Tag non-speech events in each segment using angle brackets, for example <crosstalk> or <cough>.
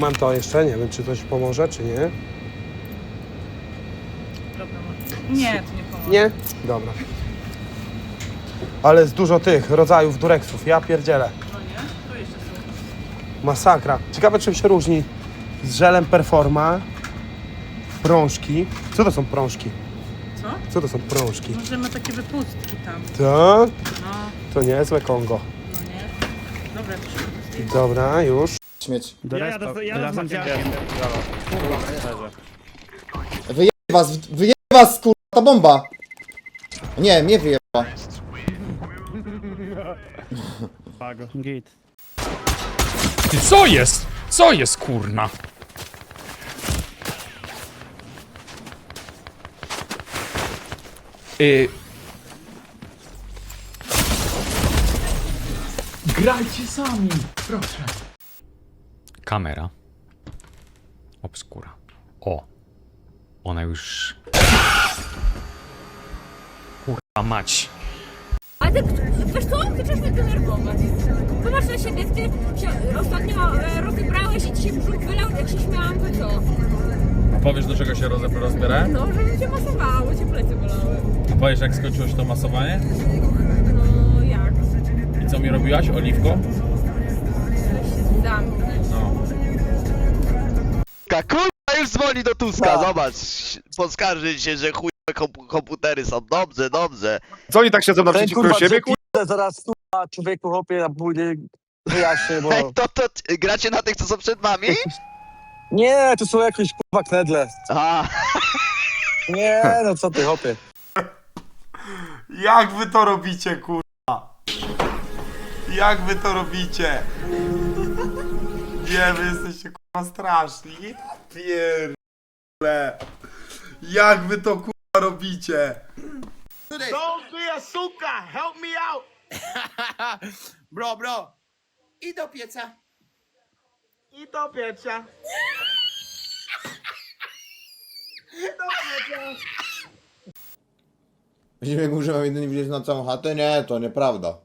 Mam to jeszcze, nie wiem czy coś pomoże, czy nie. Nie, to nie pomoże. Nie? Dobra. Ale jest dużo tych rodzajów dureksów, ja pierdzielę. No nie? Tu jeszcze są. Masakra. Ciekawe czym się różni z żelem Performa. Prążki. Co to są prążki? Co? Co to są prążki? Może ma takie wypustki tam. To? No, To niezłe Kongo. no nie. Dobra, to szybko to zdejmę. Dobra, już. Śmieć. Ja jadę, ja jadę z. Wyje was, wyje was, kurwa, ta bomba! Nie, mnie wyjeba. Pago. Git. Ty, co jest? Co jest, kurna? Y... Grajcie sami, proszę. Kamera. Obskura. O. Ona już... Kurwa mać. A ty, wiesz co, zaczynasz mnie denerwować. Zobacz na siebie, ty się ostatnio e, rozebrałeś i ci się brzuch wylał, jak się śmiałam, to co? Powiesz do czego się roze- rozbierałem? No, żeby cię masowało, cię plecy bolały. Powiesz jak skończyłeś to masowanie? No, jak? I co mi robiłaś? Oliwką? Kurwa już dzwoni do Tuska, zobacz. Poskarży się, że chujowe kom- komputery są. Dobrze, dobrze. Co oni tak siedzą naprzeciwko siebie? Kur... zaraz kurwa człowieku chłopie na później wyjaśnię, bo... Ej, to, to gracie na tych, co są przed wami? Nie, to są jakieś kurwa knedle. A, Nie, no co ty chłopie. Jak wy to robicie, kurwa? Jak wy to robicie? Nie, wy jesteście kurwa straszni. Pierdolę. Jak wy to kurwa robicie? <laughs> Bro, bro. I do pieca. I do pieca. Będziemy mówił, że mam jedynie widzieć na całą chatę? Nie, to nieprawda.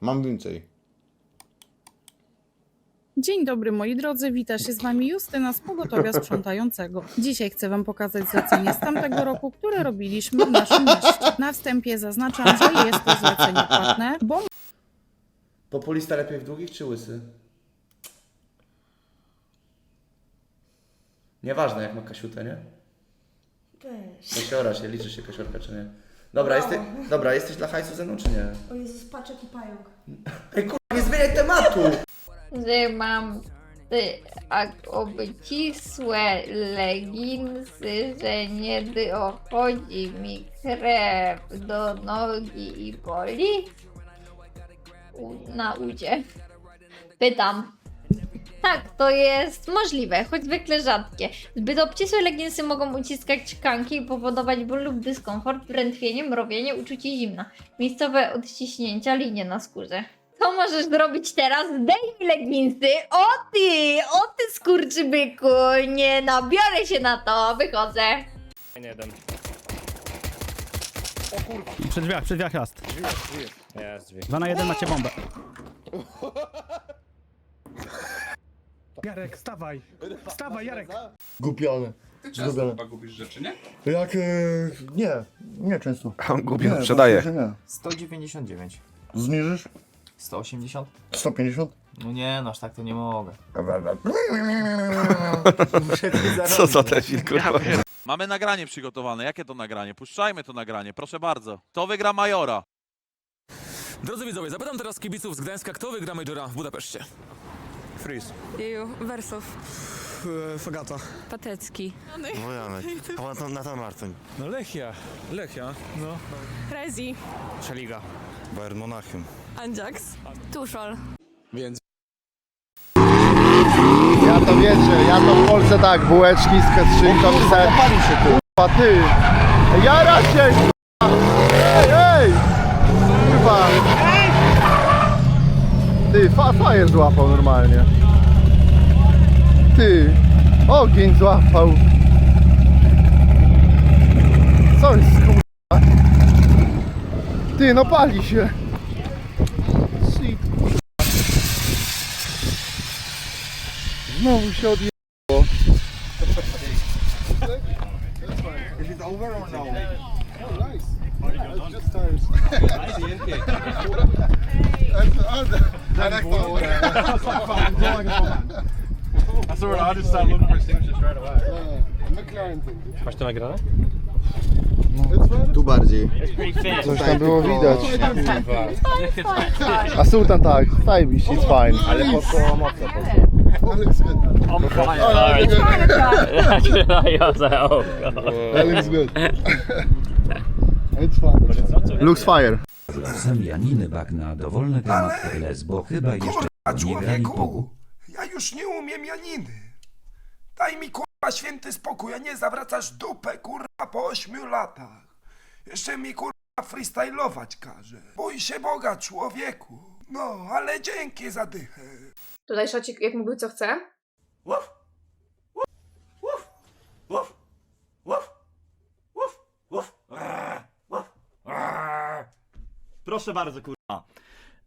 Mam więcej. Dzień dobry moi drodzy, wita się z Wami Justyna z Pogotowia Sprzątającego. Dzisiaj chcę Wam pokazać zlecenie z tamtego roku, które robiliśmy w naszym mieście. Na wstępie zaznaczam, że jest to zlecenie płatne, bo Populista lepiej w długich czy łysy? Nieważne jak ma kasiutę, nie? Kasiora się, liczy się kasiorka czy nie? Dobra, jesteś, dobra, jesteś dla hajsu ze mną czy nie? O Jezus, patrz jaki pająk. Ej kurwa, nie zmieniaj tematu! Że mam obcisłe leginsy, że nie dochodzi mi krew do nogi i boli? U, na udzie. Pytam. Tak, to jest możliwe, choć zwykle rzadkie. Zbyt obcisłe leginsy mogą uciskać tkanki i powodować ból lub dyskomfort, drętwienie, mrowienie, uczucie zimna. Miejscowe odciśnięcia, linie na skórze. Co możesz zrobić teraz? Zdejmij leginsy! O ty! O ty skurczybyku! Nie nabiorę się na to! Wychodzę! Jeden. Przed drzwiach, przed drzwiach rast. Dwa na jeden macie bombę. <laughs> Jarek, stawaj! Stawaj, Jarek! Gupiony. Często chyba gubisz rzeczy, nie? Jak, e, nie, nie często. On gubi, sprzedaje. Nie. 199. Zniżysz? 180? 150? No nie, no aż tak to nie mogę. <laughs> Co za te kurwa. Mamy nagranie przygotowane. Jakie to nagranie? Puszczajmy to nagranie, proszę bardzo. To wygra Majora. Drodzy widzowie, zapytam teraz kibiców z Gdańska, kto wygra Majora w Budapeszcie? Freeze. Jeju, Wersow. Fagata. Patecki. Wojanek. <laughs> A Nathan Martin. No Lechia. Lechia, no. Rezi. Szeliga. Bayern Monachium. Anjax. Tuszol. Więc Ja to wiecie, ja to w Polsce tak, bułeczki z skrzynką i ser. się tu. Kurwa, ty! Jara się! Ej, ej! Kurwa! Ty, fa fajer złapał normalnie. Ty! Ogień złapał. Co jest kurwa? Ty, no pali się. Znowu się odje... Masz to nagrane? Tu bardziej. Coś tam było widać. A Sultan tak, zajebiście, it's fine. Ale po co mocno That looks good. It's fine. Looks fire. Czasem Janiny Bagna dowolny temat LS, bo chyba jeszcze nie grali pogu. Ja już nie umiem Janiny. Daj mi kurwa święty spokój, a nie zawracasz dupę kurwa po ośmiu latach. Jeszcze mi kurwa freestylować każe. Bój się Boga człowieku. No, ale dzięki za dychę. Tutaj szocik, jak mówił co chce. Uf, uf, uf, uf, uf, uf, uf, Aaa, uf, aaa. Proszę bardzo, kurwa.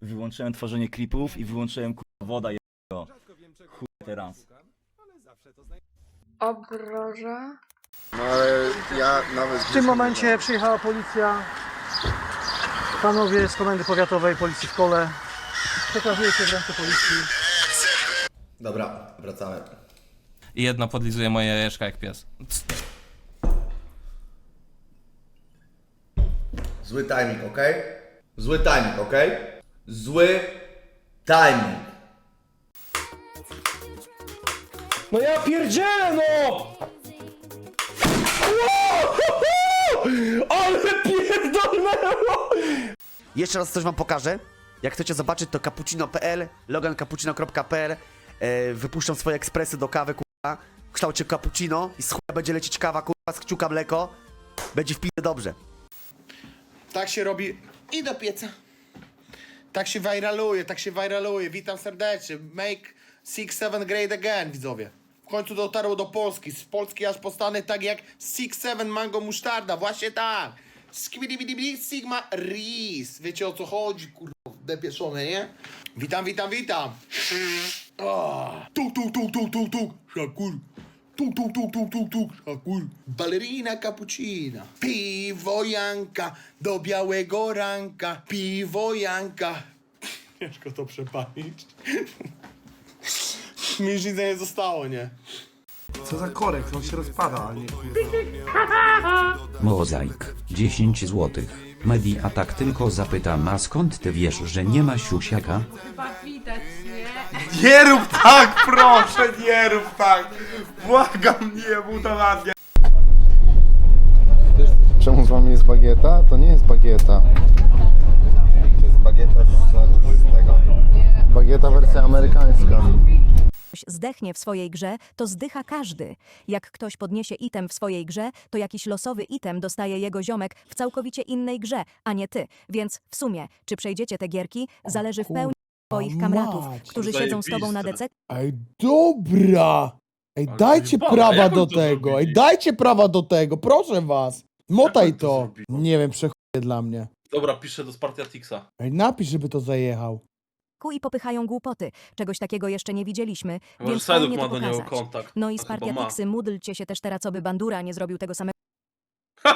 Wyłączyłem tworzenie klipów i wyłączyłem kurwa woda jego. Chuj teraz. Obroża. No ale ja nawet... W tym momencie przyjechała policja. Panowie z komendy powiatowej policji w kole. Przekazuje się w ręce policji. Dobra, wracamy. I jedno podlizuje moje jajeczka jak pies. Zły timing, ok? Zły timing, ok? Zły timing. No ja pierdzielę, no! <laughs> Ale pierdolnęło! Jeszcze raz coś wam pokażę. Jak chcecie zobaczyć, to cappuccino.pl, logancapuccino.pl e, swoje ekspresy do kawy, kurwa, w kształcie cappuccino i z chuja będzie lecieć kawa, kurwa, z kciuka mleko. Będzie w pizdę dobrze. Tak się robi i do pieca. Tak się viraluje, tak się viraluje. Witam serdecznie. Make 6-7 great again, widzowie. W końcu dotarło do Polski. Z Polski aż postanę tak jak 6-7 mango musztarda. Właśnie tak. Skibidibidibidi Sigma Ris. Wiecie o co chodzi, kurwa, depieszone, nie? Witam, witam, witam. Oh. Tuk, tuk, tuk, tuk, tuk, tuk. Szakur. Tuk, tuk, tuk, tuk, tuk, tuk. Szakur. Ballerina cappuccina. Piwo Janka do białego ranka. Piwo Janka. <laughs> Ciężko to przepalić. <laughs> Mi już nic nie zostało, nie? Co za korek, on się rozpada, a nie. Mozaik 10 złotych. Media tak tylko zapytam, a skąd ty wiesz, że nie ma siusiaka? Chyba widać, nie? Nie rób tak, proszę, nie rób tak! Błagam, nie, budowanie! Czemu z wami jest bagieta? To nie jest bagieta. To jest bagieta z, z tego. Bagieta wersja amerykańska. Ktoś zdechnie w swojej grze, to zdycha każdy. Jak ktoś podniesie item w swojej grze, to jakiś losowy item dostaje jego ziomek w całkowicie innej grze, a nie ty. Więc w sumie, czy przejdziecie te gierki, zależy w pełni twoich kamratów, którzy siedzą z tobą na DC Ej, dobra! Ej, dajcie prawa do tego! Ej, dajcie prawa do tego, proszę was! Motaj to! Nie wiem, przechuje dla mnie. Dobra, piszę do Spartiatixa. Ej, napisz, żeby to zajechał. I popychają głupoty. Czegoś takiego jeszcze nie widzieliśmy, Może więc ma to do niego pokazać. kontakt. No i Chyba ma. Módlcie się też teraz, aby Bandura nie zrobił tego samego. <laughs>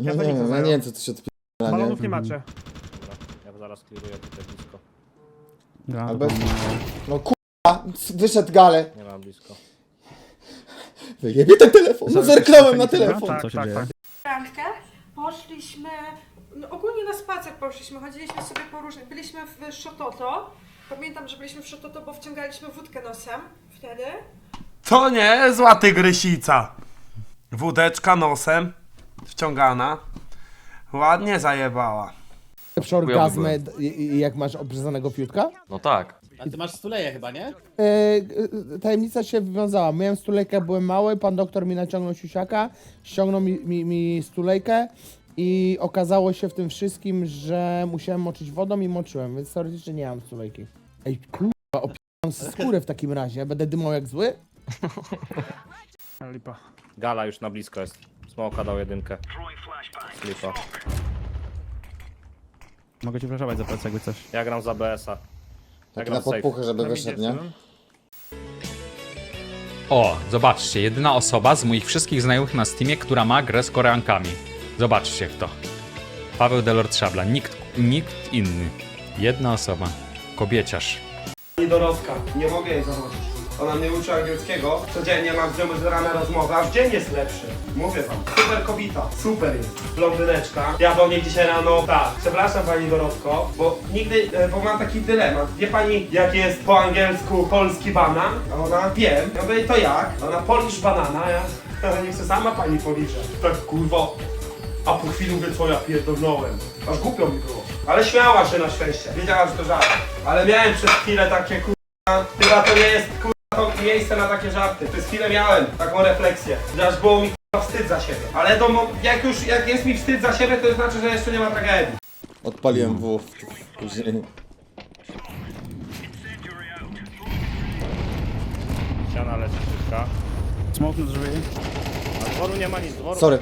Ja nie wiem, ja nie wiem co tu się odpiera, nie? Balonów nie macie. Ja zaraz kliruję tutaj blisko. Albo... No kurwa, wyszedł gale. Nie ma blisko. Wyjebie ten telefon, no zerknąłem na telefon. Tak, tak, tak. Poszliśmy, no ogólnie na spacer poszliśmy, chodziliśmy sobie po różnych, byliśmy w Szototo. Pamiętam, że byliśmy w Szototo, bo wciągaliśmy wódkę nosem wtedy. To nie, zła tygrysica. Wódeczka nosem, wciągana. Ładnie zajebała. Lepsze orgazmy, jak masz obrzezanego fiutka? No tak. A ty masz stuleję chyba, nie? E, e, tajemnica się wywiązała. Miałem stulejkę, byłem mały, pan doktor mi naciągnął siusiaka, ściągnął mi, mi, mi stulejkę i okazało się w tym wszystkim, że musiałem moczyć wodą i moczyłem, więc teoretycznie nie mam stulejki. Ej, kurwa, opijam skórę w takim razie, będę dymał jak zły? Lipa. Gala już na blisko jest. Smoka dał jedynkę. Lipa. Mogę ci flashować za plecy, jakby coś. Ja gram za BS-a. Tak na podpuchę, żeby wyszedł, nie? O, zobaczcie, jedyna osoba z moich wszystkich znajomych na Steamie, która ma grę z koreankami. Zobaczcie kto. Paweł Delord Szabla, nikt, nikt inny. Jedna osoba. Kobieciarz. Pani Dorowska, nie mogę jej zawodzić. Ona mnie uczy angielskiego, codziennie mam z nią rana rozmowę, aż dzień jest lepszy. Mówię wam, super kobieta, super jest. Blondyneczka. Ja do niej dzisiaj rano, tak, przepraszam pani Dorowko, bo nigdy, e, bo mam taki dylemat. Wie pani, jak jest po angielsku polski banan? A ona, wiem. Ja mówię, to jak? Ona, polisz banana, ja <laughs> nie chcę sama pani policzę. Tak, kurwo, a po chwili mówię, co ja pierdolnąłem. Aż głupio mi było. Ale śmiała się na szczęście. Wiedziała, że to żart. Ale miałem przez chwilę takie kurwa, chyba to nie jest kurwa to miejsce na takie żarty. Przez chwilę miałem taką refleksję, że aż było mi kurwa wstyd za siebie. Ale to mo- jak już, jak jest mi wstyd za siebie, to znaczy, że jeszcze nie ma tragedii. Odpaliłem W później. Ściana leci szybka. Smoke na drzwi. Na dworu nie ma nic, dworu. Sorry.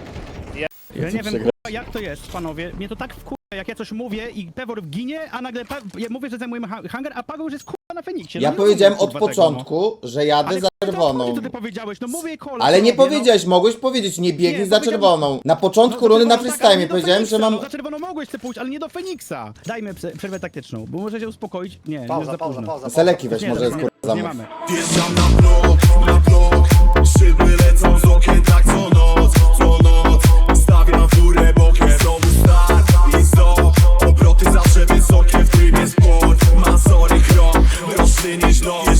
Ja nie wiem, kurwa, jak to jest, panowie. Mnie to tak wkurza, jak ja coś mówię i Pewor ginie, a nagle pa ja mówię, że zajmujemy ha- hangar, a Paweł już jest kurwa na Feniksie. Ja no, nie powiedziałem rozumiem, od kurwa, tego, początku, że jadę za czerwoną. ty powiedziałeś, no mówię kola. Ale nie panowie, powiedziałeś, mogłeś powiedzieć, nie biegnij Nie, za powiedziałem- czerwoną. Na No, początku za rundy na tak, freestyle nie powiedziałem, że mam... No, za czerwoną mogłeś sobie pójść, ale nie do Feniksa. Dajmy prze- przerwę taktyczną, bo może się uspokoić. Nie, nie Pauza, za pauza, późno. pauza. Seleki weź, Nie, może jest nie, kurwa nie zamów. mamy. Wjeżdżam na blok, na blok Szyby lecą z okien tak co noc Odpinam furę bokiem. Znowu start i Obroty zawsze wysokie w trybie sport Masory chrom, droższy niż noc.